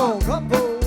on.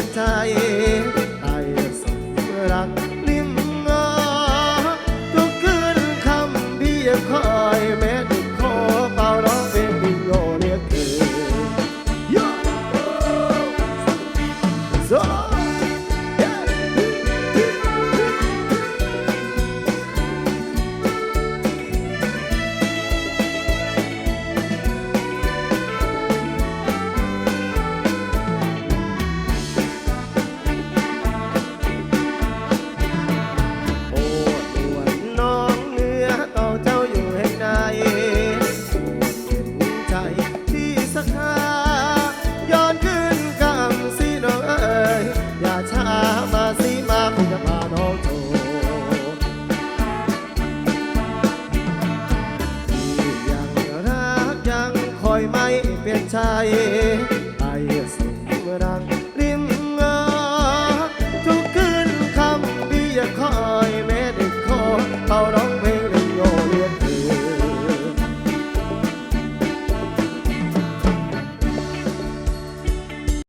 tired ยังคอยไม่เปลี่ยนใจ